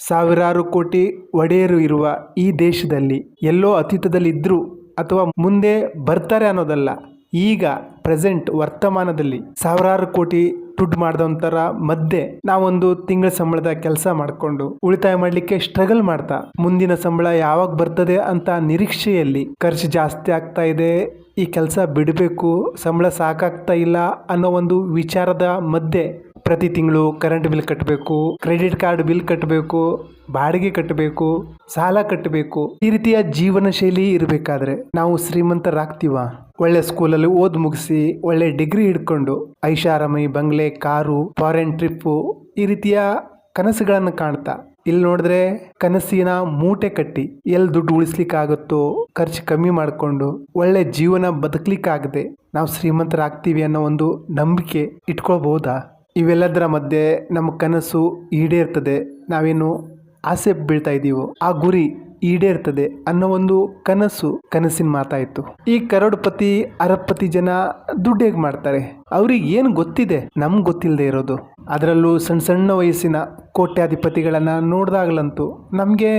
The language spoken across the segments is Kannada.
ಸಾವಿರಾರು ಕೋಟಿ ಒಡೆಯರು ಇರುವ ಈ ದೇಶದಲ್ಲಿ ಎಲ್ಲೋ ಅತೀತದಲ್ಲಿದ್ದರು ಅಥವಾ ಮುಂದೆ ಬರ್ತಾರೆ ಅನ್ನೋದಲ್ಲ, ಈಗ, ಪ್ರೆಸೆಂಟ್ ವರ್ತಮಾನದಲ್ಲಿ ಸಾವಿರಾರು ಕೋಟಿ ದುಡ್ಡು ಮಾಡಿದವಂತರ ಮಧ್ಯೆ ನಾವೊಂದು ತಿಂಗಳ ಸಂಬಳದ ಕೆಲಸ ಮಾಡಿಕೊಂಡು ಉಳಿತಾಯ ಮಾಡಲಿಕ್ಕೆ ಸ್ಟ್ರಗಲ್ ಮಾಡ್ತಾ, ಮುಂದಿನ ಸಂಬಳ ಯಾವಾಗ ಬರ್ತದೆ ಅಂತ ನಿರೀಕ್ಷೆಯಲ್ಲಿ ಖರ್ಚು ಜಾಸ್ತಿ ಆಗ್ತಾ ಇದೆ, ಈ ಕೆಲಸ ಬಿಡಬೇಕು, ಸಂಬಳ ಸಾಕಾಗ್ತಾ ಇಲ್ಲ ಅನ್ನೋ ಒಂದು ವಿಚಾರದ ಮಧ್ಯೆ ಪ್ರತಿ ತಿಂಗಳು ಕರೆಂಟ್ ಬಿಲ್ ಕಟ್ಟಬೇಕು ಕ್ರೆಡಿಟ್ ಕಾರ್ಡ್ ಬಿಲ್ ಕಟ್ಟಬೇಕು ಬಾಡಿಗೆ ಕಟ್ಟಬೇಕು ಸಾಲ ಕಟ್ಟಬೇಕು ಈ ರೀತಿಯ ಜೀವನ ಶೈಲಿ ಇರಬೇಕಾದ್ರೆ ನಾವು ಶ್ರೀಮಂತರಾಗ್ತೀವ? ಒಳ್ಳೆ ಸ್ಕೂಲಲ್ಲಿ ಓದ್ ಮುಗಿಸಿ, ಒಳ್ಳೆ ಡಿಗ್ರಿ ಹಿಡ್ಕೊಂಡು, ಐಷಾರಾಮಿ, ಬಂಗ್ಲೆ, ಕಾರು ಫಾರಿನ್ ಟ್ರಿಪ್ಪು ಈ ರೀತಿಯ ಕನಸುಗಳನ್ನು ಕಾಣ್ತಾ. ಇಲ್ಲಿ ನೋಡಿದ್ರೆ ಕನಸಿನ ಮೂಟೆ ಕಟ್ಟಿ ಎಲ್ಲಿ ದುಡ್ಡು ಉಳಿಸ್ಲಿಕ್ಕಾಗುತ್ತೋ, ಖರ್ಚು ಕಮ್ಮಿ ಮಾಡಿಕೊಂಡು, ಒಳ್ಳೆ ಜೀವನ ಬದುಕಲಿಕ್ಕಾಗದೆ ನಾವು ಶ್ರೀಮಂತರಾಗ್ತೀವಿ ಅನ್ನೋ ಒಂದು ನಂಬಿಕೆ ಇಟ್ಕೊಳ್ಬಹುದಾ ಇವೆಲ್ಲದರ ಮಧ್ಯೆ ನಮ್ಮ ಕನಸು ಈಡೇರ್ತದೆ. ನಾವೇನು ಆಸೆ ಬೀಳ್ತಾ ಇದ್ದೀವೋ ಆ ಗುರಿ ಈಡೇರ್ತದೆ ಅನ್ನೋ ಒಂದು ಕನಸು ಕನಸಿನ ಮಾತಾಯಿತು. ಈ ಕರೋಡ್ಪತಿ, ಅರಪತಿ ಜನ ದುಡ್ಡು ಮಾಡ್ತಾರೆ? ಅವ್ರಿಗೆ ಏನು ಗೊತ್ತಿದೆ? ನಮ್ಗೆ ಗೊತ್ತಿಲ್ಲದೆ ಇರೋದು. ಅದರಲ್ಲೂ ಸಣ್ಣ ಸಣ್ಣ ವಯಸ್ಸಿನ ಕೋಟ್ಯಾಧಿಪತಿಗಳನ್ನು ನೋಡಿದಾಗಲಂತೂ ನಮಗೆ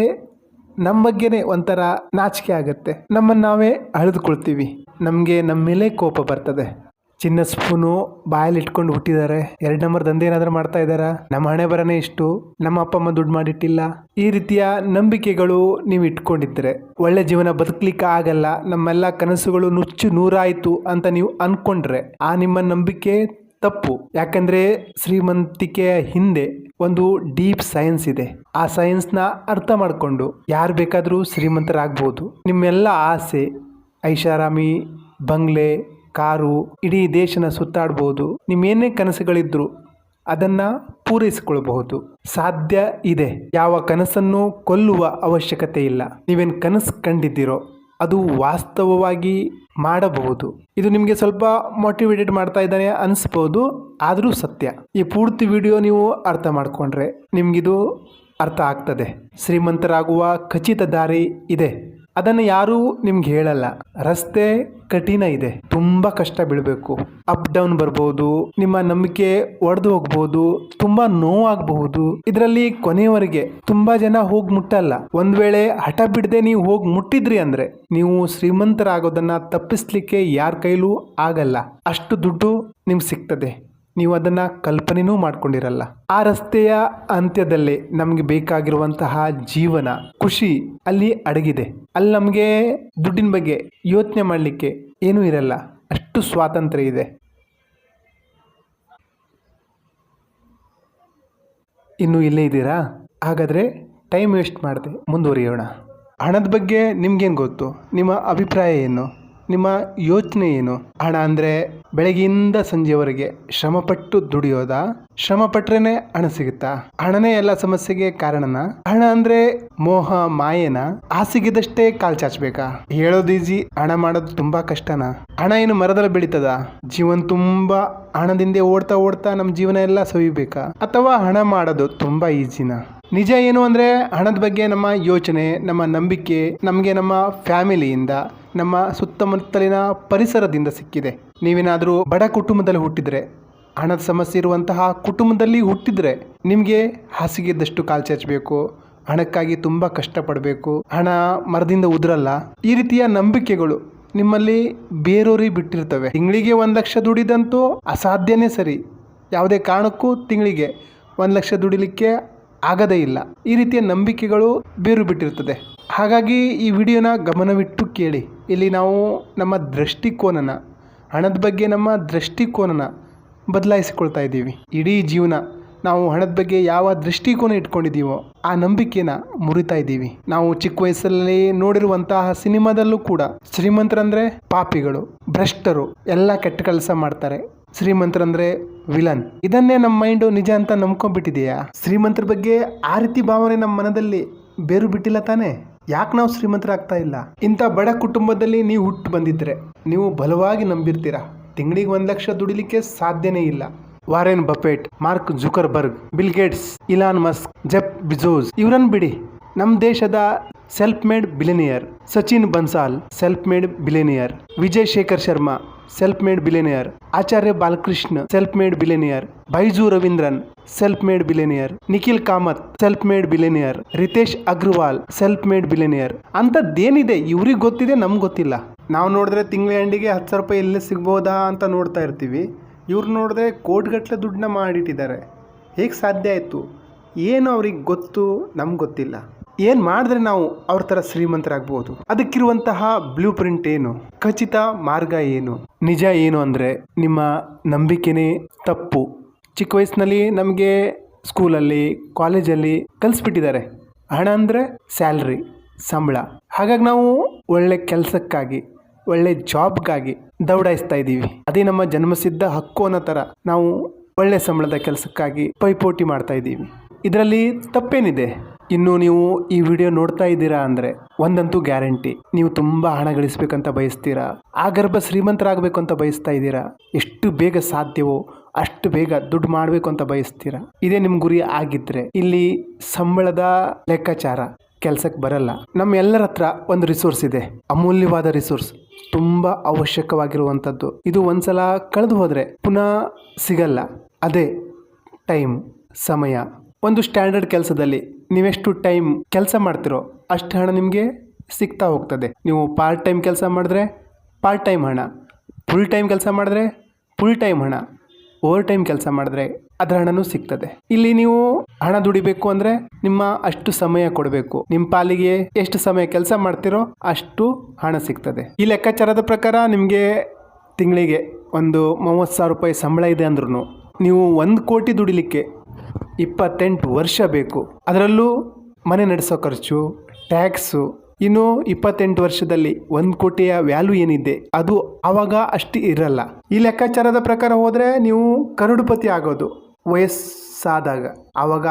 ನಮ್ಮ ಬಗ್ಗೆನೇ ಒಂಥರ ನಾಚಿಕೆ ಆಗುತ್ತೆ. ನಮ್ಮನ್ನು ನಾವೇ ಅಳೆದುಕೊಳ್ತೀವಿ. ನಮಗೆ ನಮ್ಮ ಮೇಲೆ ಕೋಪ ಬರ್ತದೆ. ಚಿನ್ನ ಸ್ಪೂನು ಬಾಯಲ್ಲಿ ಇಟ್ಕೊಂಡು ಹುಟ್ಟಿದ್ದಾರೆ. ಎರಡು ನಂಬರ್ ದಂಧೆ ಏನಾದರೂ ಮಾಡ್ತಾ ಇದ್ದಾರೆ? ನಮ್ಮ ಹಣೆ ಬರನೇ ಇಷ್ಟು. ನಮ್ಮ ಅಪ್ಪ ಅಮ್ಮ ದುಡ್ಡು ಮಾಡಿಟ್ಟಿಲ್ಲ. ಈ ರೀತಿಯ ನಂಬಿಕೆಗಳು ನೀವು ಇಟ್ಕೊಂಡಿದ್ರೆ ಒಳ್ಳೆ ಜೀವನ ಬದುಕಲಿಕ್ಕೆ ಆಗಲ್ಲ. ನಮ್ಮೆಲ್ಲ ಕನಸುಗಳು ನುಚ್ಚು ನೂರಾಯಿತು ಅಂತ ನೀವು ಅನ್ಕೊಂಡ್ರೆ ಆ ನಿಮ್ಮ ನಂಬಿಕೆ ತಪ್ಪು. ಯಾಕಂದ್ರೆ ಶ್ರೀಮಂತಿಕೆಯ ಹಿಂದೆ ಒಂದು ಡೀಪ್ ಸೈನ್ಸ್ ಇದೆ. ಆ ಸೈನ್ಸ್ನ ಅರ್ಥ ಮಾಡಿಕೊಂಡು ಯಾರು ಬೇಕಾದರೂ ಶ್ರೀಮಂತರಾಗ್ಬೋದು. ನಿಮ್ಮೆಲ್ಲ ಆಸೆ, ಐಷಾರಾಮಿ, ಬಂಗ್ಲೆ ಕಾರು ಇಡೀ ದೇಶನ ಸುತ್ತಾಡ್ಬೋದು. ನಿಮ್ಮೇನೇ ಕನಸುಗಳಿದ್ರು ಅದನ್ನು ಪೂರೈಸಿಕೊಳ್ಳಬಹುದು ಸಾಧ್ಯ ಇದೆ. ಯಾವ ಕನಸನ್ನು ಕೊಲ್ಲುವ ಅವಶ್ಯಕತೆ ಇಲ್ಲ. ನೀವೇನು ಕನಸು ಕಂಡಿದ್ದೀರೋ ಅದು ವಾಸ್ತವವಾಗಿ ಮಾಡಬಹುದು. ಇದು ನಿಮಗೆ ಸ್ವಲ್ಪ ಮೋಟಿವೇಟೆಡ್ ಮಾಡ್ತಾ ಇದ್ದಾನೆ ಅನಿಸ್ಬೋದು, ಆದರೂ ಸತ್ಯ. ಈ ಪೂರ್ತಿ ವಿಡಿಯೋ ನೀವು ಅರ್ಥ ಮಾಡಿಕೊಂಡ್ರೆ ನಿಮಗಿದು ಅರ್ಥ ಆಗ್ತದೆ. ಶ್ರೀಮಂತರಾಗುವ ಖಚಿತ ದಾರಿ ಇದೆ. ಅದನ್ನು ಯಾರೂ ನಿಮ್ಗೆ ಹೇಳಲ್ಲ. ರಸ್ತೆ ಕಠಿಣ ಇದೆ. ತುಂಬಾ ಕಷ್ಟ ಬೀಳಬೇಕು. ಅಪ್ ಡೌನ್ ಬರ್ಬೋದು. ನಿಮ್ಮ ನಂಬಿಕೆ ಒಡೆದು ಹೋಗ್ಬೋದು. ತುಂಬಾ ನೋವಾಗಬಹುದು. ಇದರಲ್ಲಿ ಕೊನೆಯವರೆಗೆ ತುಂಬಾ ಜನ ಹೋಗಿ ಮುಟ್ಟಲ್ಲ. ಒಂದ್ ವೇಳೆ ಹಠ ಬಿಡದೆ ನೀವು ಹೋಗಿ ಮುಟ್ಟಿದ್ರಿ ಅಂದ್ರೆ ನೀವು ಶ್ರೀಮಂತರಾಗೋದನ್ನ ತಪ್ಪಿಸ್ಲಿಕ್ಕೆ ಯಾರ ಕೈಲೂ ಆಗಲ್ಲ. ಅಷ್ಟು ದುಡ್ಡು ನಿಮ್ಗೆ ಸಿಗ್ತದೆ. ನೀವು ಅದನ್ನು ಕಲ್ಪನೆಯೂ ಮಾಡ್ಕೊಂಡಿರಲ್ಲ. ಆ ರಸ್ತೆಯ ಅಂತ್ಯದಲ್ಲಿ ನಮಗೆ ಬೇಕಾಗಿರುವಂತಹ ಜೀವನ, ಖುಷಿ ಅಲ್ಲಿ ಅಡಗಿದೆ. ಅಲ್ಲಿ ನಮಗೆ ದುಡ್ಡಿನ ಬಗ್ಗೆ ಯೋಚನೆ ಮಾಡಲಿಕ್ಕೆ ಏನೂ ಇರಲ್ಲ. ಅಷ್ಟು ಸ್ವಾತಂತ್ರ್ಯ ಇದೆ. ಇನ್ನು ಇಲ್ಲೇ ಇದ್ದೀರಾ? ಹಾಗಾದರೆ ಟೈಮ್ ವೇಸ್ಟ್ ಮಾಡಿದೆ, ಮುಂದುವರಿಯೋಣ. ಹಣದ ಬಗ್ಗೆ ನಿಮ್ಗೇನು ಗೊತ್ತು? ನಿಮ್ಮ ಅಭಿಪ್ರಾಯ ಏನು? ನಿಮ್ಮ ಯೋಚನೆ ಏನು? ಹಣ ಅಂದರೆ ಬೆಳಗ್ಗೆಯಿಂದ ಸಂಜೆವರೆಗೆ ಶ್ರಮಪಟ್ಟು ದುಡಿಯೋದ? ಶ್ರಮ ಪಟ್ರೇನೆ ಹಣ ಸಿಗುತ್ತಾ? ಹಣನೇ ಎಲ್ಲ ಸಮಸ್ಯೆಗೆ ಕಾರಣನ? ಹಣ ಅಂದ್ರೆ ಮೋಹ, ಮಾಯನ? ಹಾಸಿಗೆದಷ್ಟೇ ಕಾಲ್ ಚಾಚಬೇಕಾ? ಹೇಳೋದು ಈಜಿ, ಹಣ ಮಾಡೋದು ತುಂಬಾ ಕಷ್ಟನ? ಹಣ ಏನು ಮರದಲ್ಲಿ ಬೆಳೀತದ? ಜೀವನ ತುಂಬಾ ಹಣದಿಂದ ಓಡ್ತಾ ಓಡ್ತಾ ನಮ್ಮ ಜೀವನ ಎಲ್ಲ ಸವಿಬೇಕಾ? ಅಥವಾ ಹಣ ಮಾಡೋದು ತುಂಬಾ ಈಜಿನ? ನಿಜ ಏನು ಅಂದರೆ ಹಣದ ಬಗ್ಗೆ ನಮ್ಮ ಯೋಚನೆ, ನಮ್ಮ ನಂಬಿಕೆ, ನಮಗೆ ನಮ್ಮ ಫ್ಯಾಮಿಲಿಯಿಂದ, ನಮ್ಮ ಸುತ್ತಮುತ್ತಲಿನ ಪರಿಸರದಿಂದ ಸಿಕ್ಕಿದೆ. ನೀವೇನಾದರೂ ಬಡ ಕುಟುಂಬದಲ್ಲಿ ಹುಟ್ಟಿದರೆ, ಹಣದ ಸಮಸ್ಯೆ ಇರುವಂತಹ ಕುಟುಂಬದಲ್ಲಿ ಹುಟ್ಟಿದರೆ ನಿಮಗೆ ಹಾಸಿಗೆದ್ದಷ್ಟು ಕಾಲು ಚಾಚಬೇಕು, ಹಣಕ್ಕಾಗಿ ತುಂಬ ಕಷ್ಟಪಡಬೇಕು, ಹಣ ಮರದಿಂದ ಉದುರಲ್ಲ. ಈ ರೀತಿಯ ನಂಬಿಕೆಗಳು ನಿಮ್ಮಲ್ಲಿ ಬೇರೂರಿ ಬಿಟ್ಟಿರ್ತವೆ. ತಿಂಗಳಿಗೆ ಒಂದು ಲಕ್ಷ ದುಡಿದಂತೂ ಅಸಾಧ್ಯನೇ ಸರಿ. ಯಾವುದೇ ಕಾರಣಕ್ಕೂ ತಿಂಗಳಿಗೆ ಒಂದು ಲಕ್ಷ ದುಡಿಲಿಕ್ಕೆ ಆಗದೇ ಇಲ್ಲ. ಈ ರೀತಿಯ ನಂಬಿಕೆಗಳು ಬೇರು ಬಿಟ್ಟಿರ್ತದೆ. ಹಾಗಾಗಿ ಈ ವಿಡಿಯೋನ ಗಮನವಿಟ್ಟು ಕೇಳಿ. ಇಲ್ಲಿ ನಾವು ನಮ್ಮ ದೃಷ್ಟಿಕೋನನ, ಹಣದ ಬಗ್ಗೆ ನಮ್ಮ ದೃಷ್ಟಿಕೋನನ ಬದಲಾಯಿಸಿಕೊಳ್ತಾ ಇದ್ದೀವಿ. ಇಡೀ ಜೀವನ ನಾವು ಹಣದ ಬಗ್ಗೆ ಯಾವ ದೃಷ್ಟಿಕೋನ ಇಟ್ಕೊಂಡಿದ್ದೀವೋ ಆ ನಂಬಿಕೆನ ಮುರಿತಾ ಇದ್ದೀವಿ. ನಾವು ಚಿಕ್ಕ ವಯಸ್ಸಲ್ಲಿ ನೋಡಿರುವಂತಹ ಸಿನಿಮಾದಲ್ಲೂ ಕೂಡ ಶ್ರೀಮಂತರಂದ್ರೆ ಪಾಪಿಗಳು, ಭ್ರಷ್ಟರು, ಎಲ್ಲ ಕೆಟ್ಟ ಕೆಲಸ ಮಾಡ್ತಾರೆ. ಶ್ರೀಮಂತರಂದ್ರೆ ವಿಲನ್. ಇದನ್ನೇ ನಮ್ಮ ಮೈಂಡು ನಿಜ ಅಂತ ನಂಬ್ಕೊಂಡ್ಬಿಟ್ಟಿದೆಯಾ? ಶ್ರೀಮಂತರ ಬಗ್ಗೆ ಆ ರೀತಿ ಭಾವನೆ ನಮ್ಮ ಮನದಲ್ಲಿ ಬೇರು ಬಿಟ್ಟಿಲ್ಲ ತಾನೇ? ಯಾಕೆ ನಾವು ಶ್ರೀಮಂತರಾಗ್ತಾ ಇಲ್ಲ? ಇಂಥ ಬಡ ಕುಟುಂಬದಲ್ಲಿ ನೀವು ಹುಟ್ಟು ಬಂದಿದ್ರೆ ನೀವು ಬಲವಾಗಿ ನಂಬಿರ್ತೀರಾ? ತಿಂಗಳಿಗೆ ಒಂದು ಲಕ್ಷ ದುಡಿಲಿಕ್ಕೆ ಸಾಧ್ಯನೇ ಇಲ್ಲ. Warren Buffett, Mark Zuckerberg, Bill Gates, Elon Musk, Jeff Bezos ಇವರನ್ನು ಬಿಡಿ. ನಮ್ಮ ದೇಶದ self made billionaire Sachin Bansal self made billionaire Vijay Shekhar Sharma self made billionaire Acharya Balakrishna self made billionaire Byju Raveendran self made billionaire Nikhil Kamath self made billionaire Ritesh Agarwal self made billionaire ಅಂಥದ್ದೇನಿದೆ? ಇವ್ರಿಗೆ ಗೊತ್ತಿದೆ, ನಮ್ಗೆ ಗೊತ್ತಿಲ್ಲ. ನಾವು ನೋಡಿದ್ರೆ ತಿಂಗಳ ಎಂಡಿಗೆ ಹತ್ತು ಸಾವಿರ ರೂಪಾಯಿ ಎಲ್ಲಿ ಸಿಗ್ಬೋದಾ ಅಂತ ನೋಡ್ತಾ ಇರ್ತೀವಿ. ಇವ್ರು ನೋಡಿದ್ರೆ ಕೋಟಿಗಟ್ಟಲೆ ದುಡ್ಡನ್ನ ಮಾಡಿಟ್ಟಿದ್ದಾರೆ. ಹೇಗೆ ಸಾಧ್ಯ ಆಯಿತು? ಏನು ಅವ್ರಿಗೆ ಗೊತ್ತು? ನಮ್ಗೆ ಗೊತ್ತಿಲ್ಲ. ಏನು ಮಾಡಿದ್ರೆ ನಾವು ಅವ್ರ ಥರ ಶ್ರೀಮಂತರಾಗ್ಬೋದು? ಅದಕ್ಕಿರುವಂತಹ ಬ್ಲೂ ಪ್ರಿಂಟ್ ಏನು? ಖಚಿತ ಮಾರ್ಗ ಏನು? ನಿಜ ಏನು ಅಂದರೆ ನಿಮ್ಮ ನಂಬಿಕೆನೇ ತಪ್ಪು. ಚಿಕ್ಕ ವಯಸ್ಸಿನಲ್ಲಿ ನಮಗೆ ಸ್ಕೂಲಲ್ಲಿ ಕಾಲೇಜಲ್ಲಿ ಕಲಿಸ್ಬಿಟ್ಟಿದ್ದಾರೆ. ಹಣ ಅಂದರೆ ಸ್ಯಾಲ್ರಿ ಸಂಬಳ. ಹಾಗಾಗಿ ನಾವು ಒಳ್ಳೆ ಕೆಲಸಕ್ಕಾಗಿ, ಒಳ್ಳೆ ಜಾಬ್ಗಾಗಿ ದೌಡಾಯಿಸ್ತಾ ಇದ್ದೀವಿ. ಅದೇ ನಮ್ಮ ಜನ್ಮಸಿದ್ಧ ಹಕ್ಕು ಅನ್ನೋ ಥರ ನಾವು ಒಳ್ಳೆ ಸಂಬಳದ ಕೆಲಸಕ್ಕಾಗಿ ಪೈಪೋಟಿ ಮಾಡ್ತಾ ಇದ್ದೀವಿ. ಇದರಲ್ಲಿ ತಪ್ಪೇನಿದೆ? ಇನ್ನು ನೀವು ಈ ವಿಡಿಯೋ ನೋಡ್ತಾ ಇದ್ದೀರಾ ಅಂದರೆ ಒಂದಂತೂ ಗ್ಯಾರಂಟಿ. ನೀವು ತುಂಬ ಹಣ ಗಳಿಸ್ಬೇಕಂತ ಬಯಸ್ತೀರಾ? ಆ ಗರ್ಭ ಶ್ರೀಮಂತರಾಗಬೇಕು ಅಂತ ಬಯಸ್ತಾ ಇದ್ದೀರಾ? ಎಷ್ಟು ಬೇಗ ಸಾಧ್ಯವೋ ಅಷ್ಟು ಬೇಗ ದುಡ್ಡು ಮಾಡಬೇಕು ಅಂತ ಬಯಸ್ತೀರಾ? ಇದೇ ನಿಮ್ಮ ಗುರಿ ಆಗಿದ್ರೆ ಇಲ್ಲಿ ಸಂಬಳದ ಲೆಕ್ಕಾಚಾರ ಕೆಲ್ಸಕ್ಕೆ ಬರಲ್ಲ. ನಮ್ಮ ಎಲ್ಲರ ಹತ್ರ ಒಂದು ರಿಸೋರ್ಸ್ ಇದೆ. ಅಮೂಲ್ಯವಾದ ರಿಸೋರ್ಸ್ ತುಂಬ ಅವಶ್ಯಕವಾಗಿರುವಂಥದ್ದು ಇದು ಒಂದ್ಸಲ ಕಳೆದು ಹೋದರೆ ಪುನಃ ಸಿಗಲ್ಲ. ಅದೇ ಟೈಮ್ ಸಮಯ. ಒಂದು ಸ್ಟ್ಯಾಂಡರ್ಡ್ ಕೆಲಸದಲ್ಲಿ ನೀವೆಷ್ಟು ಟೈಮ್ ಕೆಲಸ ಮಾಡ್ತಿರೋ ಅಷ್ಟು ಹಣ ನಿಮಗೆ ಸಿಗ್ತಾ ಹೋಗ್ತದೆ. ನೀವು ಪಾರ್ಟ್ ಟೈಮ್ ಕೆಲಸ ಮಾಡಿದ್ರೆ ಪಾರ್ಟ್ ಟೈಮ್ ಹಣ, ಫುಲ್ ಟೈಮ್ ಕೆಲಸ ಮಾಡಿದ್ರೆ ಫುಲ್ ಟೈಮ್ ಹಣ, ಓವರ್ ಟೈಮ್ ಕೆಲಸ ಮಾಡಿದ್ರೆ ಅದರ ಹಣನೂ ಸಿಗ್ತದೆ. ಇಲ್ಲಿ ನೀವು ಹಣ ದುಡಿಬೇಕು ಅಂದರೆ ನಿಮ್ಮ ಅಷ್ಟು ಸಮಯ ಕೊಡಬೇಕು. ನಿಮ್ಮ ಪಾಲಿಗೆ ಎಷ್ಟು ಸಮಯ ಕೆಲಸ ಮಾಡ್ತಿರೋ ಅಷ್ಟು ಹಣ ಸಿಗ್ತದೆ. ಈ ಲೆಕ್ಕಾಚಾರದ ಪ್ರಕಾರ ನಿಮಗೆ ತಿಂಗಳಿಗೆ ಒಂದು ಮೂವತ್ತು ಸಾವಿರ ರೂಪಾಯಿ ಸಂಬಳ ಇದೆ ಅಂದ್ರೂ ನೀವು ಒಂದು ಕೋಟಿ ದುಡಿಲಿಕ್ಕೆ ಇಪ್ಪತ್ತೆಂಟು ವರ್ಷ ಬೇಕು. ಅದರಲ್ಲೂ ಮನೆ ನಡೆಸೋ ಖರ್ಚು, ಟ್ಯಾಕ್ಸು, ಇನ್ನು ಇಪ್ಪತ್ತೆಂಟು ವರ್ಷದಲ್ಲಿ ಒಂದು ಕೋಟಿಯ ವ್ಯಾಲ್ಯೂ ಏನಿದೆ, ಅದು ಆವಾಗ ಅಷ್ಟು ಇರಲ್ಲ. ಈ ಲೆಕ್ಕಾಚಾರದ ಪ್ರಕಾರ ಹೋದರೆ ನೀವು ಕರುಡುಪತಿ ಆಗೋದು ವಯಸ್ಸಾದಾಗ. ಆವಾಗ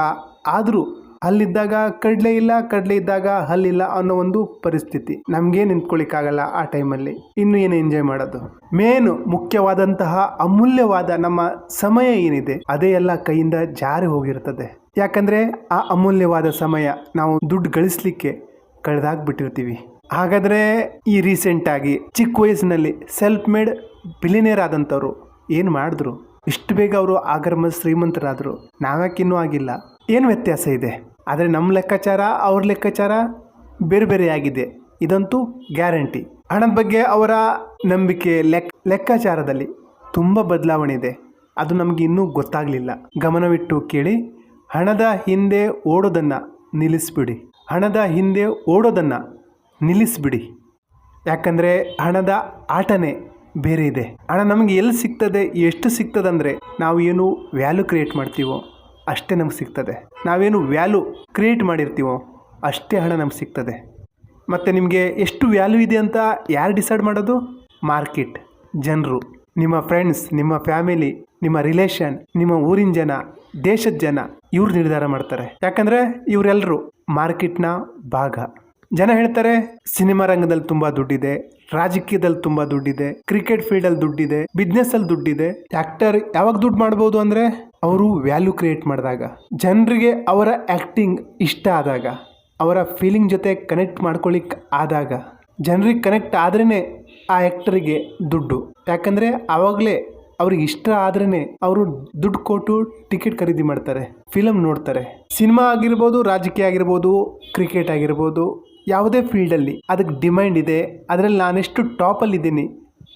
ಆದರೂ ಹಲ್ಲಿದ್ದಾಗ ಕಡಲೆ ಇಲ್ಲ, ಕಡಲೆ ಇದ್ದಾಗ ಹಲ್ಲಿಲ್ಲ ಅನ್ನೋ ಒಂದು ಪರಿಸ್ಥಿತಿ. ನಮಗೆ ನಿಂತ್ಕೊಳ್ಳಿಕ್ಕಾಗಲ್ಲ ಆ ಟೈಮಲ್ಲಿ. ಇನ್ನು ಏನು ಎಂಜಾಯ್ ಮಾಡೋದು? ಮೇನು ಮುಖ್ಯವಾದಂತಹ ಅಮೂಲ್ಯವಾದ ನಮ್ಮ ಸಮಯ ಏನಿದೆ, ಅದೇ ಎಲ್ಲ ಕೈಯಿಂದ ಜಾರಿ ಹೋಗಿರ್ತದೆ. ಯಾಕಂದ್ರೆ ಆ ಅಮೂಲ್ಯವಾದ ಸಮಯ ನಾವು ದುಡ್ಡು ಗಳಿಸ್ಲಿಕ್ಕೆ ಕಳೆದಾಗ್ಬಿಟ್ಟಿರ್ತೀವಿ ಹಾಗಾದ್ರೆ ಈ ರೀಸೆಂಟಾಗಿ ಚಿಕ್ಕ ವಯಸ್ಸಿನಲ್ಲಿ ಸೆಲ್ಫ್ ಮೇಡ್ ಬಿಲಿನಿಯರ್ ಆದಂಥವ್ರು ಏನು ಮಾಡಿದ್ರು? ಇಷ್ಟು ಬೇಗ ಅವರು ಆಗರ್ಮ ಶ್ರೀಮಂತರಾದರು. ನಾವ್ಯಾಕಿನ್ನೂ ಆಗಿಲ್ಲ. ಏನು ವ್ಯತ್ಯಾಸ ಇದೆ? ಆದರೆ ನಮ್ಮ ಲೆಕ್ಕಾಚಾರ ಅವ್ರ ಲೆಕ್ಕಾಚಾರ ಬೇರೆ ಬೇರೆಯಾಗಿದೆ ಇದಂತೂ ಗ್ಯಾರಂಟಿ. ಹಣದ ಬಗ್ಗೆ ಅವರ ನಂಬಿಕೆ ಲೆಕ್, ಲೆಕ್ಕಾಚಾರದಲ್ಲಿ ತುಂಬ ಬದಲಾವಣೆ ಇದೆ. ಅದು ನಮಗೆ ಇನ್ನೂ ಗೊತ್ತಾಗಲಿಲ್ಲ. ಗಮನವಿಟ್ಟು ಕೇಳಿ. ಹಣದ ಹಿಂದೆ ಓಡೋದನ್ನು ನಿಲ್ಲಿಸ್ಬಿಡಿ. ಹಣದ ಹಿಂದೆ ಓಡೋದನ್ನು ನಿಲ್ಲಿಸ್ಬಿಡಿ. ಯಾಕಂದರೆ ಹಣದ ಆಟನೇ ಬೇರೆ ಇದೆ. ಹಣ ನಮಗೆ ಎಲ್ಲಿ ಸಿಗ್ತದೆ, ಎಷ್ಟು ಸಿಗ್ತದೆ ಅಂದರೆ ನಾವು ಏನು ವ್ಯಾಲ್ಯೂ ಕ್ರಿಯೇಟ್ ಮಾಡ್ತೀವೋ ಅಷ್ಟೇ ನಮ್ಗೆ ಸಿಗ್ತದೆ. ನಾವೇನು ವ್ಯಾಲ್ಯೂ ಕ್ರಿಯೇಟ್ ಮಾಡಿರ್ತೀವೋ ಅಷ್ಟೇ ಹಣ ನಮ್ಗೆ ಸಿಗ್ತದೆ. ಮತ್ತು ನಿಮಗೆ ಎಷ್ಟು ವ್ಯಾಲ್ಯೂ ಇದೆ ಅಂತ ಯಾರು ಡಿಸೈಡ್ ಮಾಡೋದು? ಮಾರ್ಕೆಟ್ ಜನರು. ನಿಮ್ಮ ಫ್ರೆಂಡ್ಸ್ ನಿಮ್ಮ ಫ್ಯಾಮಿಲಿ ನಿಮ್ಮ ರಿಲೇಷನ್ ನಿಮ್ಮ ಊರಿನ ಜನ, ದೇಶದ ಜನ ಇವ್ರು ನಿರ್ಧಾರ ಮಾಡ್ತಾರೆ. ಯಾಕಂದರೆ ಇವರೆಲ್ಲರೂ ಮಾರ್ಕೆಟ್ನ ಭಾಗ. ಜನ ಹೇಳ್ತಾರೆ, ಸಿನಿಮಾ ರಂಗದಲ್ಲಿ ತುಂಬಾ ದುಡ್ಡಿದೆ, ರಾಜಕೀಯದಲ್ಲಿ ತುಂಬಾ ದುಡ್ಡಿದೆ ಕ್ರಿಕೆಟ್ ಫೀಲ್ಡಲ್ಲಿ ದುಡ್ಡಿದೆ ಬಿಸ್ನೆಸ್ ಅಲ್ಲಿ ದುಡ್ಡಿದೆ ಆಕ್ಟರ್ ಯಾವಾಗ ದುಡ್ಡು ಮಾಡ್ಬೋದು ಅಂದ್ರೆ ಅವರು ವ್ಯಾಲ್ಯೂ ಕ್ರಿಯೇಟ್ ಮಾಡಿದಾಗ, ಜನರಿಗೆ ಅವರ ಆ್ಯಕ್ಟಿಂಗ್ ಇಷ್ಟ ಆದಾಗ, ಅವರ ಫೀಲಿಂಗ್ ಜೊತೆ ಕನೆಕ್ಟ್ ಮಾಡ್ಕೊಳ್ಳಿಕ್ಕೆ ಆದಾಗ, ಜನರಿಗೆ ಕನೆಕ್ಟ್ ಆದ್ರೇ ಆ ಆ್ಯಕ್ಟರಿಗೆ ದುಡ್ಡು. ಯಾಕಂದರೆ ಆವಾಗಲೇ ಅವ್ರಿಗೆ ಇಷ್ಟ ಆದ್ರೇ ಅವರು ದುಡ್ಡು ಕೊಟ್ಟು ಟಿಕೆಟ್ ಖರೀದಿ ಮಾಡ್ತಾರೆ ಫಿಲಮ್ ನೋಡ್ತಾರೆ. ಸಿನಿಮಾ ಆಗಿರ್ಬೋದು, ರಾಜಕೀಯ ಆಗಿರ್ಬೋದು, ಕ್ರಿಕೆಟ್ ಆಗಿರ್ಬೋದು, ಯಾವುದೇ ಫೀಲ್ಡಲ್ಲಿ ಅದಕ್ಕೆ ಡಿಮ್ಯಾಂಡ್ ಇದೆ, ಅದರಲ್ಲಿ ನಾನೆಷ್ಟು ಟಾಪಲ್ಲಿದ್ದೀನಿ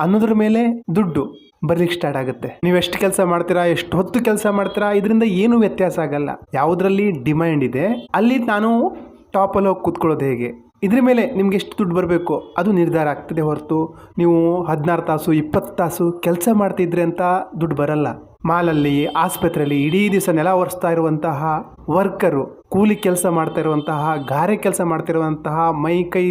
ಅನ್ನೋದ್ರ ಮೇಲೆ ದುಡ್ಡು ಬರ್ಲಿಕ್ಕೆ ಸ್ಟಾರ್ಟ್ ಆಗುತ್ತೆ. ನೀವು ಎಷ್ಟು ಕೆಲಸ ಮಾಡ್ತೀರಾ, ಎಷ್ಟು ಹೊತ್ತು ಕೆಲಸ ಮಾಡ್ತೀರಾ, ಇದರಿಂದ ಏನು ವ್ಯತ್ಯಾಸ ಆಗಲ್ಲ. ಯಾವುದರಲ್ಲಿ ಡಿಮ್ಯಾಂಡ್ ಇದೆ, ಅಲ್ಲಿ ನಾನು ಟಾಪಲ್ಲಿ ಹೋಗಿ ಕೂತ್ಕೊಳ್ಳೋದು ಹೇಗೆ? ಇದ್ರ ಮೇಲೆ ನಿಮ್ಗೆ ಎಷ್ಟು ದುಡ್ಡು ಬರಬೇಕು? ಅದು ನಿರ್ಧಾರ ಆಗ್ತದೆ ಹೊರತು. ನೀವು ಹದಿನಾರು ತಾಸು, ಇಪ್ಪತ್ತು ತಾಸು ಕೆಲಸ ಮಾಡ್ತಿದ್ರೆ ಅಂತ ದುಡ್ಡು ಬರಲ್ಲ. ಮಾಲಲ್ಲಿ ಆಸ್ಪತ್ರೆಯಲ್ಲಿ ಇಡೀ ದಿವಸ ನೆಲ ಒರೆಸ್ತಾ ಇರುವಂತಹ ವರ್ಕರು ಕೂಲಿ ಕೆಲಸ ಮಾಡ್ತಾ ಇರುವಂತಹ, ಗಾರೆ ಕೆಲಸ ಮಾಡ್ತಿರುವಂತಹ ಮೈ, ಕೈ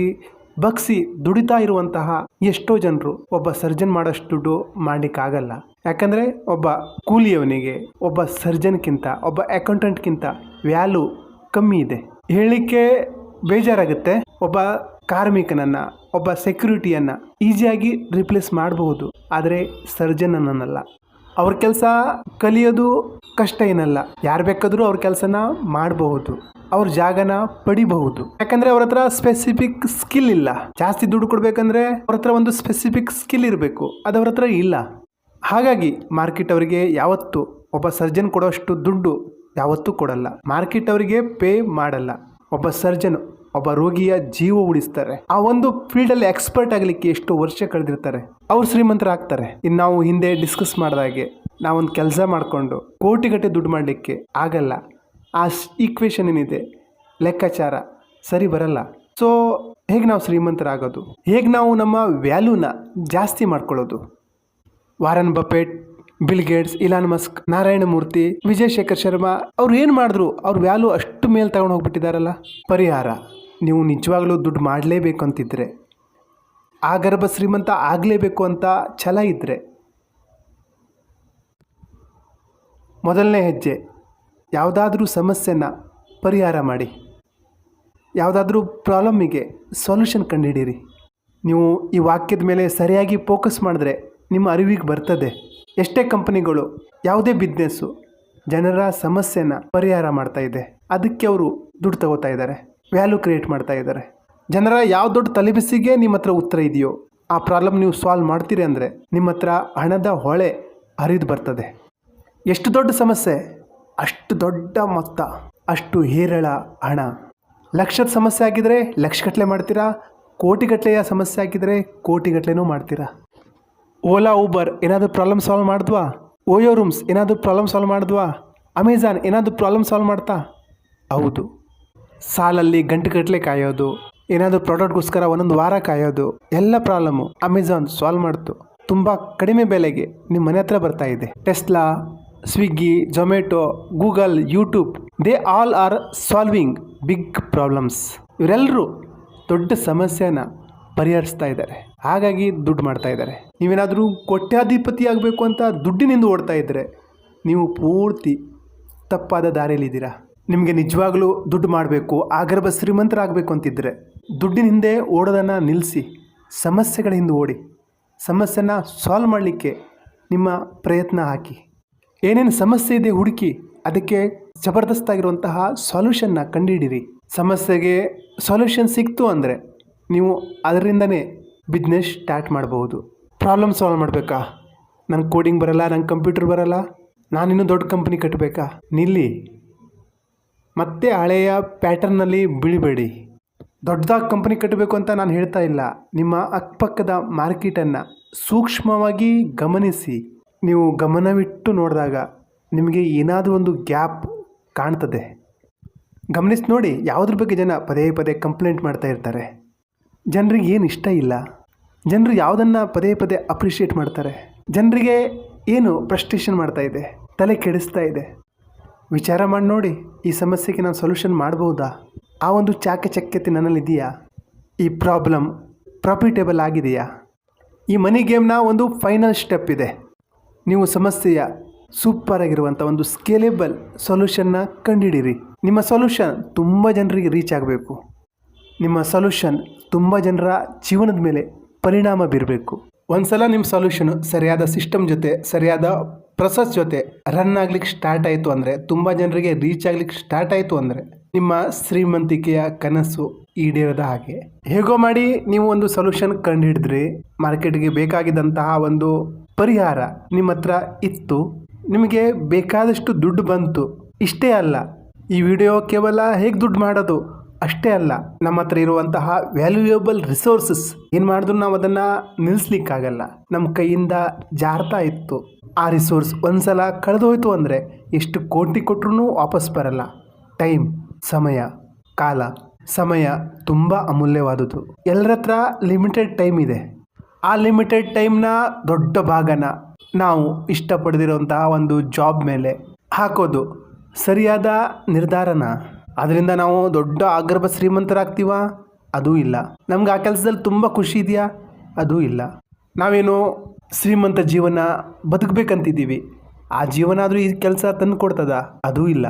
ಬಗ್ಸಿ ದುಡಿತಾ ಇರುವಂತಹ ಎಷ್ಟೋ ಜನರು ಒಬ್ಬ ಸರ್ಜನ್ ಮಾಡೋಷ್ಟು ದುಡ್ಡು ಮಾಡಲಿಕ್ಕಾಗಲ್ಲ. ಯಾಕಂದರೆ ಒಬ್ಬ ಕೂಲಿಯವನಿಗೆ, ಒಬ್ಬ ಸರ್ಜನ್ಗಿಂತ ಒಬ್ಬ ಅಕೌಂಟೆಂಟ್ಗಿಂತ ವ್ಯಾಲ್ಯೂ ಕಮ್ಮಿ ಇದೆ. ಹೇಳಲಿಕ್ಕೆ ಬೇಜಾರಾಗುತ್ತೆ. ಒಬ್ಬ ಕಾರ್ಮಿಕನನ್ನು, ಒಬ್ಬ ಸೆಕ್ಯೂರಿಟಿಯನ್ನು ಈಸಿಯಾಗಿ ರಿಪ್ಲೇಸ್ ಮಾಡಬಹುದು. ಆದರೆ ಸರ್ಜನನ್ನಲ್ಲ ಅವ್ರ ಕೆಲಸ ಕಲಿಯೋದು ಕಷ್ಟ ಏನಲ್ಲ. ಯಾರು ಬೇಕಾದರೂ ಅವ್ರ ಕೆಲಸನ ಮಾಡಬಹುದು. ಅವ್ರ ಜಾಗನ ಪಡಿಬಹುದು. ಯಾಕಂದ್ರೆ ಅವ್ರ ಹತ್ರ ಸ್ಪೆಸಿಫಿಕ್ ಸ್ಕಿಲ್ ಇಲ್ಲ. ಜಾಸ್ತಿ ದುಡ್ಡು ಕೊಡ್ಬೇಕಂದ್ರೆ ಅವ್ರ ಹತ್ರ ಒಂದು ಸ್ಪೆಸಿಫಿಕ್ ಸ್ಕಿಲ್ ಇರಬೇಕು. ಅದು ಅವ್ರ ಹತ್ರ ಇಲ್ಲ. ಹಾಗಾಗಿ ಮಾರ್ಕೆಟ್ ಅವರಿಗೆ ಯಾವತ್ತು ಒಬ್ಬ ಸರ್ಜನ್ ಕೊಡೋಷ್ಟು ದುಡ್ಡು ಯಾವತ್ತೂ ಕೊಡಲ್ಲ. ಮಾರ್ಕೆಟ್ ಅವರಿಗೆ ಪೇ ಮಾಡಲ್ಲ. ಒಬ್ಬ ಸರ್ಜನ್ ಒಬ್ಬ ರೋಗಿಯ ಜೀವ ಉಳಿಸ್ತಾರೆ. ಆ ಒಂದು ಫೀಲ್ಡ್ ಅಲ್ಲಿ ಎಕ್ಸ್ಪರ್ಟ್ ಆಗಲಿಕ್ಕೆ ಎಷ್ಟು ವರ್ಷ ಕಳೆದಿರ್ತಾರೆ. ಅವ್ರು ಶ್ರೀಮಂತರಾಗ್ತಾರೆ. ಇನ್ನು ನಾವು ಹಿಂದೆ ಡಿಸ್ಕಸ್ ಮಾಡಿದಾಗೆ ನಾವೊಂದು ಕೆಲಸ ಮಾಡಿಕೊಂಡು ಕೋಟಿಗಟ್ಟೆ ದುಡ್ಡು ಮಾಡಲಿಕ್ಕೆ ಆಗಲ್ಲ. ಆ ಈಕ್ವೇಶನ್ ಏನಿದೆ? ಲೆಕ್ಕಾಚಾರ ಸರಿ ಬರಲ್ಲ. ಸೊ ಹೇಗೆ ನಾವು ಶ್ರೀಮಂತರಾಗೋದು? ಹೇಗೆ ನಾವು ನಮ್ಮ ವ್ಯಾಲ್ಯೂನ ಜಾಸ್ತಿ ಮಾಡ್ಕೊಳ್ಳೋದು? Warren Buffett Bill Gates, Elon Musk, Narayana Murthy Vijay Shekhar Sharma ಅವ್ರು ಏನು ಮಾಡಿದ್ರು? ಅವ್ರ ವ್ಯಾಲ್ಯೂ ಅಷ್ಟು ಮೇಲೆ ತಗೊಂಡು ಹೋಗ್ಬಿಟ್ಟಿದಾರಲ್ಲ ಪರಿಹಾರ. ನೀವು ನಿಜವಾಗ್ಲೂ ದುಡ್ಡು ಮಾಡಲೇಬೇಕು ಅಂತಿದ್ರೆ, ಆ ಗರ್ಭ ಶ್ರೀಮಂತ ಆಗಲೇಬೇಕು ಅಂತ ಛಲ ಇದ್ದರೆ ಮೊದಲನೇ ಹೆಜ್ಜೆ, ಯಾವುದಾದ್ರೂ ಸಮಸ್ಯೆನ ಪರಿಹಾರ ಮಾಡಿ. ಯಾವುದಾದ್ರೂ ಪ್ರಾಬ್ಲಮ್ಮಿಗೆ ಸೊಲ್ಯೂಷನ್ ಕಂಡುಹಿಡೀರಿ ನೀವು ಈ ವಾಕ್ಯದ ಮೇಲೆ ಸರಿಯಾಗಿ ಫೋಕಸ್ ಮಾಡಿದ್ರೆ ನಿಮ್ಮ ಅರಿವಿಗೆ ಬರ್ತದೆ. ಎಷ್ಟೇ ಕಂಪನಿಗಳು, ಯಾವುದೇ ಬಿಸ್ನೆಸ್ಸು ಜನರ ಸಮಸ್ಯೆನ ಪರಿಹಾರ ಮಾಡ್ತಾ ಇದೆ. ಅದಕ್ಕೆ ಅವರು ದುಡ್ಡು ತಗೋತಾ ಇದ್ದಾರೆ. ವ್ಯಾಲ್ಯೂ ಕ್ರಿಯೇಟ್ ಮಾಡ್ತಾ ಇದ್ದಾರೆ. ಜನರ ಯಾವ ದೊಡ್ಡ ತಲೆಬಿಸಿಗೆ ನಿಮ್ಮ ಹತ್ರ ಉತ್ತರ ಇದೆಯೋ, ಆ ಪ್ರಾಬ್ಲಮ್ ನೀವು ಸಾಲ್ವ್ ಮಾಡ್ತೀರಿ ಅಂದರೆ ನಿಮ್ಮ ಹತ್ರ ಹಣದ ಹೊಳೆ ಹರಿದು ಬರ್ತದೆ. ಎಷ್ಟು ದೊಡ್ಡ ಸಮಸ್ಯೆ, ಅಷ್ಟು ದೊಡ್ಡ ಮೊತ್ತ, ಅಷ್ಟು ಹೇರಳ ಹಣ. ಲಕ್ಷದ ಸಮಸ್ಯೆ ಆಗಿದ್ರೆ ಲಕ್ಷಗಟ್ಟಲೆ ಮಾಡ್ತೀರಾ, ಕೋಟಿಗಟ್ಟಲೆಯ ಸಮಸ್ಯೆ ಆಗಿದ್ರೆ ಕೋಟಿಗಟ್ಟಲೆನೂ ಮಾಡ್ತೀರಾ? ಓಲಾ, ಊಬರ್ ಏನಾದರೂ ಪ್ರಾಬ್ಲಮ್ ಸಾಲ್ವ್ ಮಾಡಿದ್ವಾ? ಓಯೋ ರೂಮ್ಸ್ ಏನಾದರೂ ಪ್ರಾಬ್ಲಮ್ ಸಾಲ್ವ್ ಮಾಡಿದ್ವಾ? ಅಮೆಝಾನ್ ಏನಾದರೂ ಪ್ರಾಬ್ಲಮ್ ಸಾಲ್ವ್ ಮಾಡ್ತಾ? ಹೌದು. ಸಾಲಲ್ಲಿ ಗಂಟೆಗಟ್ಟಲೆ ಕಾಯೋದು, ಏನಾದರೂ ಪ್ರಾಡಕ್ಟ್ಗೋಸ್ಕರ ಒಂದೊಂದು ವಾರ ಕಾಯೋದು, ಎಲ್ಲ ಪ್ರಾಬ್ಲಮ್ಮು ಅಮೆಝಾನ್ ಸಾಲ್ವ್ ಮಾಡ್ತು. ತುಂಬ ಕಡಿಮೆ ಬೆಲೆಗೆ ನಿಮ್ಮ ಮನೆ ಹತ್ರ ಬರ್ತಾ ಇದೆ. Tesla, Swiggy, Zomato, Google, YouTube, they all are solving big problems. ಇವರೆಲ್ಲರೂ ದೊಡ್ಡ ಸಮಸ್ಯೆನ ಪರಿಹರಿಸ್ತಾ ಇದ್ದಾರೆ. ಹಾಗಾಗಿ ದುಡ್ಡು ಮಾಡ್ತಾ ಇದ್ದಾರೆ. ನೀವೇನಾದರೂ ಕೋಟ್ಯಾಧಿಪತಿ ಆಗಬೇಕು ಅಂತ ದುಡ್ಡಿನಿಂದ ಓಡ್ತಾ ಇದ್ದರೆ ನೀವು ಪೂರ್ತಿ ತಪ್ಪಾದ ದಾರಿಯಲ್ಲಿದ್ದೀರಾ? ನಿಮಗೆ ನಿಜವಾಗ್ಲೂ ದುಡ್ಡು ಮಾಡಬೇಕು, ಆಗರ್ಭ ಶ್ರೀಮಂತರಾಗಬೇಕು ಅಂತಿದ್ದರೆ ದುಡ್ಡಿನ ಹಿಂದೆ ಓಡೋದನ್ನು ನಿಲ್ಲಿಸಿ ಸಮಸ್ಯೆಗಳ ಹಿಂದೆ ಓಡಿ, ಸಮಸ್ಯೆನ ಸಾಲ್ವ್ ಮಾಡಲಿಕ್ಕೆ ನಿಮ್ಮ ಪ್ರಯತ್ನ ಹಾಕಿ. ಏನೇನು ಸಮಸ್ಯೆ ಇದೆ ಹುಡುಕಿ, ಅದಕ್ಕೆ ಜಬರ್ದಸ್ತಾಗಿರುವಂತಹ ಸಾಲ್ಯೂಷನ್ನ ಕಂಡುಹಿಡಿರಿ ಸಮಸ್ಯೆಗೆ ಸಾಲ್ಯೂಷನ್ ಸಿಕ್ತು ಅಂದರೆ ನೀವು ಅದರಿಂದನೇ ಬಿಸ್ನೆಸ್ ಸ್ಟಾರ್ಟ್ ಮಾಡಬಹುದು. ಪ್ರಾಬ್ಲಮ್ ಸಾಲ್ವ್ ಮಾಡಬೇಕಾ? ನನಗೆ ಕೋಡಿಂಗ್ ಬರಲ್ಲ, ನಂಗೆ ಕಂಪ್ಯೂಟರ್ ಬರಲ್ಲ, ನಾನಿನ್ನೂ ದೊಡ್ಡ ಕಂಪ್ನಿ ಕಟ್ಟಬೇಕಾ ನಿಲ್ಲಿ. ಮತ್ತೆ ಹಳೆಯ ಪ್ಯಾಟರ್ನಲ್ಲಿ ಬೀಳಬೇಡಿ. ದೊಡ್ಡದಾಗಿ ಕಂಪ್ನಿ ಕಟ್ಟಬೇಕು ಅಂತ ನಾನು ಹೇಳ್ತಾ ಇಲ್ಲ. ನಿಮ್ಮ ಅಕ್ಕಪಕ್ಕದ ಮಾರ್ಕೆಟನ್ನು ಸೂಕ್ಷ್ಮವಾಗಿ ಗಮನಿಸಿ. ನೀವು ಗಮನವಿಟ್ಟು ನೋಡಿದಾಗ ನಿಮಗೆ ಏನಾದರೂ ಒಂದು ಗ್ಯಾಪ್ ಕಾಣ್ತದೆ. ಗಮನಿಸಿ ನೋಡಿ ಯಾವುದ್ರ ಬಗ್ಗೆ ಜನ ಪದೇ ಪದೇ ಕಂಪ್ಲೇಂಟ್ ಮಾಡ್ತಾ ಇರ್ತಾರೆ. ಜನರಿಗೆ ಏನು ಇಷ್ಟ ಇಲ್ಲ. ಜನರು ಯಾವುದನ್ನು ಪದೇ ಪದೇ ಅಪ್ರಿಷಿಯೇಟ್ ಮಾಡ್ತಾರೆ. ಜನರಿಗೆ ಏನು ಪ್ರೆಸ್ಟೇಷನ್ ಮಾಡ್ತಾ ಇದೆ. ತಲೆ ಕೆಡಿಸ್ತಾ ಇದೆ. ವಿಚಾರ ಮಾಡಿ ನೋಡಿ, ಈ ಸಮಸ್ಯೆಗೆ ನಾನು ಸೊಲ್ಯೂಷನ್ ಮಾಡ್ಬೋದಾ ಆ ಒಂದು ಚಾಕಚಕ್ಯತೆ ನನ್ನಲ್ಲಿದೆಯಾ ಈ ಪ್ರಾಬ್ಲಮ್ ಪ್ರಾಫಿಟೇಬಲ್ ಆಗಿದೆಯಾ? ಈ ಮನಿ ಗೇಮ್ನ ಒಂದು ಫೈನಲ್ ಸ್ಟೆಪ್ ಇದೆ. ನೀವು ಸಮಸ್ಯೆಯ ಸೂಪರ್ ಆಗಿರುವಂಥ ಒಂದು ಸ್ಕೇಲೆಬಲ್ ಸೊಲ್ಯೂಷನ್ನ ಕಂಡುಹಿಡೀರಿ ನಿಮ್ಮ ಸೊಲ್ಯೂಷನ್ ತುಂಬ ಜನರಿಗೆ ರೀಚ್ ಆಗಬೇಕು. ನಿಮ್ಮ ಸೊಲ್ಯೂಷನ್ ತುಂಬ ಜನರ ಜೀವನದ ಮೇಲೆ ಪರಿಣಾಮ ಬೀರಬೇಕು. ಒಂದು ಸಲ ನಿಮ್ಮ ಸೊಲ್ಯೂಷನ್ ಸರಿಯಾದ ಸಿಸ್ಟಮ್ ಜೊತೆ ಸರಿಯಾದ ಪ್ರೊಸೆಸ್ ಜೊತೆ ರನ್ ಆಗ್ಲಿಕ್ಕೆ ಸ್ಟಾರ್ಟ್ ಆಯಿತು ಅಂದರೆ ತುಂಬ ಜನರಿಗೆ ರೀಚ್ ಆಗ್ಲಿಕ್ಕೆ ಸ್ಟಾರ್ಟ್ ಆಯಿತು ಅಂದರೆ ನಿಮ್ಮ ಶ್ರೀಮಂತಿಕೆಯ ಕನಸು ಈಡೇರದ ಹಾಗೆ. ಹೇಗೋ ಮಾಡಿ ನೀವು ಒಂದು ಸೊಲ್ಯೂಷನ್ ಕಂಡುಹಿಡಿದ್ರಿ. ಮಾರ್ಕೆಟ್ಗೆ ಬೇಕಾಗಿದ್ದಂತಹ ಒಂದು ಪರಿಹಾರ ನಿಮ್ಮ ಹತ್ರ ಇತ್ತು. ನಿಮಗೆ ಬೇಕಾದಷ್ಟು ದುಡ್ಡು ಬಂತು. ಇಷ್ಟೇ ಅಲ್ಲ, ಈ ವಿಡಿಯೋ ಕೇವಲ ಹೇಗೆ ದುಡ್ಡು ಮಾಡೋದು? ಅಷ್ಟೇ ಅಲ್ಲ, ನಮ್ಮ ಹತ್ರ ಇರುವಂತಹ ವ್ಯಾಲ್ಯೂಯೇಬಲ್ ರಿಸೋರ್ಸಸ್ ಏನು ಮಾಡಿದ್ರು ನಾವು ಅದನ್ನು ನಿಲ್ಲಿಸ್ಲಿಕ್ಕಾಗಲ್ಲ ನಮ್ಮ ಕೈಯಿಂದ ಜಾರ್ತಾ ಇತ್ತು. ಆ ರಿಸೋರ್ಸ್ ಒಂದ್ಸಲ ಕಳೆದೋಯ್ತು ಅಂದರೆ ಎಷ್ಟು ಕೋಟಿ ಕೊಟ್ಟರು ವಾಪಸ್ ಬರಲ್ಲ. ಟೈಮ್ ಸಮಯ, ಕಾಲ, ಸಮಯ ತುಂಬ ಅಮೂಲ್ಯವಾದುದು ಎಲ್ಲರ ಹತ್ರ ಲಿಮಿಟೆಡ್ ಟೈಮ್ ಇದೆ. ಆ ಲಿಮಿಟೆಡ್ ಟೈಮ್ನ ದೊಡ್ಡ ಭಾಗನ ನಾವು ಇಷ್ಟಪಡದಿರುವಂತಹ ಒಂದು ಜಾಬ್ ಮೇಲೆ ಹಾಕೋದು ಸರಿಯಾದ ನಿರ್ಧಾರನ? ಅದರಿಂದ ನಾವು ದೊಡ್ಡ ಆಗರ್ಭ ಶ್ರೀಮಂತರಾಗ್ತೀವ? ಅದೂ ಇಲ್ಲ. ನಮ್ಗೆ ಆ ಕೆಲಸದಲ್ಲಿ ತುಂಬ ಖುಷಿ ಇದೆಯಾ? ಅದೂ ಇಲ್ಲ. ನಾವೇನು ಶ್ರೀಮಂತ ಜೀವನ ಬದುಕಬೇಕಂತಿದ್ದೀವಿ. ಆ ಜೀವನ ಆದರೂ ಈ ಕೆಲಸ ತಂದು ಕೊಡ್ತದ? ಅದೂ ಇಲ್ಲ.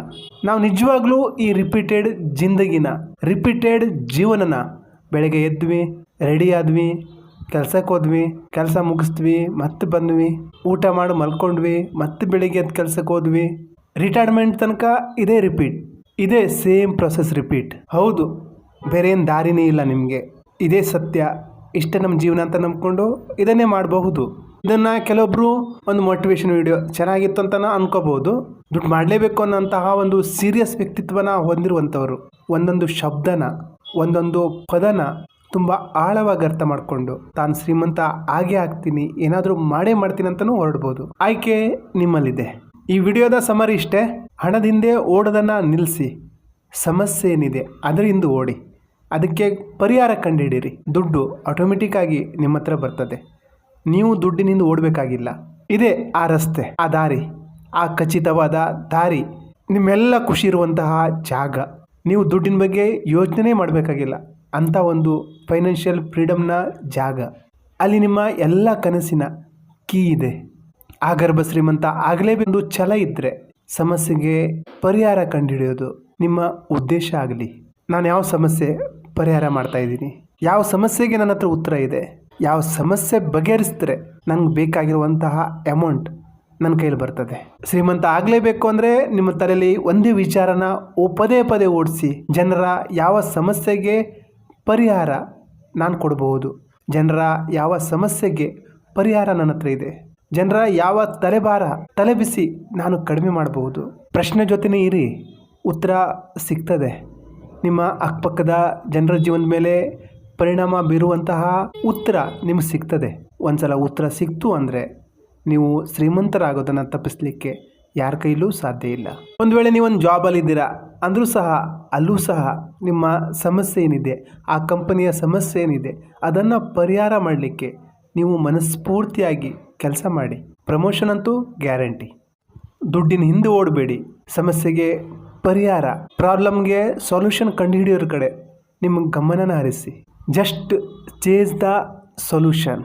ನಾವು ನಿಜವಾಗ್ಲೂ ಈ ರಿಪೀಟೆಡ್ ಜಿಂದಗಿನ ರಿಪೀಟೆಡ್ ಜೀವನನ ಬೆಳಗ್ಗೆ ಎದ್ವಿ ರೆಡಿ ಆದ್ವಿ, ಕೆಲ್ಸಕ್ಕೆ ಹೋದ್ವಿ, ಕೆಲಸ ಮುಗಿಸ್ದ್ವಿ, ಮತ್ತೆ ಬಂದ್ವಿ, ಊಟ ಮಾಡಿ ಮಲ್ಕೊಂಡ್ವಿ, ಮತ್ತೆ ಬೆಳಿಗ್ಗೆ ಎದ್ದು ಕೆಲ್ಸಕ್ಕೆ ಹೋದ್ವಿ. ರಿಟೈರ್ಮೆಂಟ್ ತನಕ ಇದೇ ರಿಪೀಟ್ ಇದೇ ಸೇಮ್ ಪ್ರೊಸೆಸ್ ರಿಪೀಟ್ ಹೌದು ಬೇರೆ ದಾರಿನೇ ಇಲ್ಲ ನಿಮಗೆ. ಇದೇ ಸತ್ಯ. ಇಷ್ಟೇ ನಮ್ಮ ಜೀವನ ಅಂತ ನಂಬ್ಕೊಂಡು ಇದನ್ನೇ ಮಾಡಬಹುದು. ಇದನ್ನ ಕೆಲವೊಬ್ರು ಒಂದು ಮೋಟಿವೇಶನ್ ವಿಡಿಯೋ ಚೆನ್ನಾಗಿತ್ತು ಅಂತ ಅನ್ಕೋಬಹುದು. ದುಡ್ಡು ಮಾಡಲೇಬೇಕು ಅನ್ನೋಂತಹ ಒಂದು ಸೀರಿಯಸ್ ವ್ಯಕ್ತಿತ್ವನ ಹೊಂದಿರುವಂಥವ್ರು. ಒಂದೊಂದು ಶಬ್ದನ, ಒಂದೊಂದು ಪದನ ತುಂಬ ಆಳವಾಗಿ ಅರ್ಥ ಮಾಡಿಕೊಂಡು, ತಾನು ಶ್ರೀಮಂತ ಆಗೇ ಆಗ್ತೀನಿ. ಏನಾದರೂ ಮಾಡೇ ಮಾಡ್ತೀನಿ ಅಂತಲೂ ಹೊರಡ್ಬೋದು. ಆಯ್ಕೆ ನಿಮ್ಮಲ್ಲಿದೆ. ಈ ವಿಡಿಯೋದ ಸಮರಿ ಇಷ್ಟೇ. ಹಣದಿಂದೆ ಓಡೋದನ್ನು ನಿಲ್ಲಿಸಿ ಸಮಸ್ಯೆ ಏನಿದೆ ಅದರಿಂದ ಓಡಿ. ಅದಕ್ಕೆ ಪರಿಹಾರ ಕಂಡುಹಿಡೀರಿ ದುಡ್ಡು ಆಟೋಮೆಟಿಕ್ಕಾಗಿ ನಿಮ್ಮ ಹತ್ರ ಬರ್ತದೆ. ನೀವು ದುಡ್ಡಿನಿಂದ ಓಡಬೇಕಾಗಿಲ್ಲ. ಇದೇ ಆ ರಸ್ತೆ, ಆ ದಾರಿ, ಆ ಖಚಿತವಾದ ದಾರಿ, ನಿಮ್ಮೆಲ್ಲ ಖುಷಿ ಇರುವಂತಹ ಜಾಗ. ನೀವು ದುಡ್ಡಿನ ಬಗ್ಗೆ ಯೋಚನೆ ಮಾಡಬೇಕಾಗಿಲ್ಲ. ಅಂಥ ಒಂದು ಫೈನಾನ್ಷಿಯಲ್ ಫ್ರೀಡಮ್ನ ಜಾಗ. ಅಲ್ಲಿ ನಿಮ್ಮ ಎಲ್ಲ ಕನಸಿನ ಕೀ ಇದೆ. ಆ ಗರ್ಭ ಶ್ರೀಮಂತ ಆಗಲೇಬೇಕು ಛಲ ಇದ್ದರೆ ಸಮಸ್ಯೆಗೆ ಪರಿಹಾರ ಕಂಡುಹಿಡಿಯೋದು ನಿಮ್ಮ ಉದ್ದೇಶ ಆಗಲಿ. ನಾನು ಯಾವ ಸಮಸ್ಯೆ ಪರಿಹಾರ ಮಾಡ್ತಾ ಇದ್ದೀನಿ? ಯಾವ ಸಮಸ್ಯೆಗೆ ನನ್ನ ಹತ್ರ ಉತ್ತರ ಇದೆ? ಯಾವ ಸಮಸ್ಯೆ ಬಗೆಹರಿಸಿದ್ರೆ ನಂಗೆ ಬೇಕಾಗಿರುವಂತಹ ಅಮೌಂಟ್ ನನ್ನ ಕೈಲಿ ಬರ್ತದೆ. ಶ್ರೀಮಂತ ಆಗಲೇಬೇಕು ಅಂದರೆ ನಿಮ್ಮ ತಲೆಯಲ್ಲಿ ಒಂದೇ ವಿಚಾರನ ಪದೇ ಪದೇ ಓಡಿಸಿ ಜನರ ಯಾವ ಸಮಸ್ಯೆಗೆ ಪರಿಹಾರ ನಾನು ಕೊಡಬಹುದು. ಜನರ ಯಾವ ಸಮಸ್ಯೆಗೆ ಪರಿಹಾರ ನನ್ನ ಹತ್ರ ಇದೆ? ಜನರ, ಯಾವ ತಲೆಭಾರ ತಲೆ ಬಿಸಿ ನಾನು ಕಡಿಮೆ ಮಾಡಬಹುದು? ಪ್ರಶ್ನೆ ಜೊತೆನೇ ಇರಿ. ಉತ್ತರ ಸಿಗ್ತದೆ. ನಿಮ್ಮ ಅಕ್ಕಪಕ್ಕದ ಜನರ ಜೀವನದ ಮೇಲೆ ಪರಿಣಾಮ ಬೀರುವಂತಹ ಉತ್ತರ ನಿಮಗೆ ಸಿಗ್ತದೆ. ಒಂದ್ಸಲ ಉತ್ತರ ಸಿಕ್ತು ಅಂದರೆ ನೀವು ಶ್ರೀಮಂತರಾಗೋದನ್ನು ತಪ್ಪಿಸ್ಲಿಕ್ಕೆ ಯಾರ ಕೈಲೂ ಸಾಧ್ಯ ಇಲ್ಲ. ಒಂದು ವೇಳೆ ನೀವು ಒಂದು ಜಾಬಲ್ಲಿದ್ದೀರಾ ಅಂದರೂ ಸಹ, ಅಲ್ಲೂ ಸಹ ನಿಮ್ಮ ಸಮಸ್ಯೆ ಏನಿದೆ, ಆ ಕಂಪನಿಯ ಸಮಸ್ಯೆ ಏನಿದೆ, ಅದನ್ನು ಪರಿಹಾರ ಮಾಡಲಿಕ್ಕೆ ನೀವು ಮನಸ್ಫೂರ್ತಿಯಾಗಿ ಕೆಲಸ ಮಾಡಿ. ಪ್ರಮೋಷನ್ ಅಂತೂ ಗ್ಯಾರಂಟಿ ದುಡ್ಡಿನ ಹಿಂದೆ ಓಡಬೇಡಿ. ಸಮಸ್ಯೆಗೆ ಪರಿಹಾರ. ಪ್ರಾಬ್ಲಮ್ಗೆ ಸೊಲ್ಯೂಷನ್ ಕಂಡುಹಿಡಿಯೋರ ಕಡೆ ನಿಮ್ಮ ಗಮನನ ಹರಿಸಿ. Just chase the solution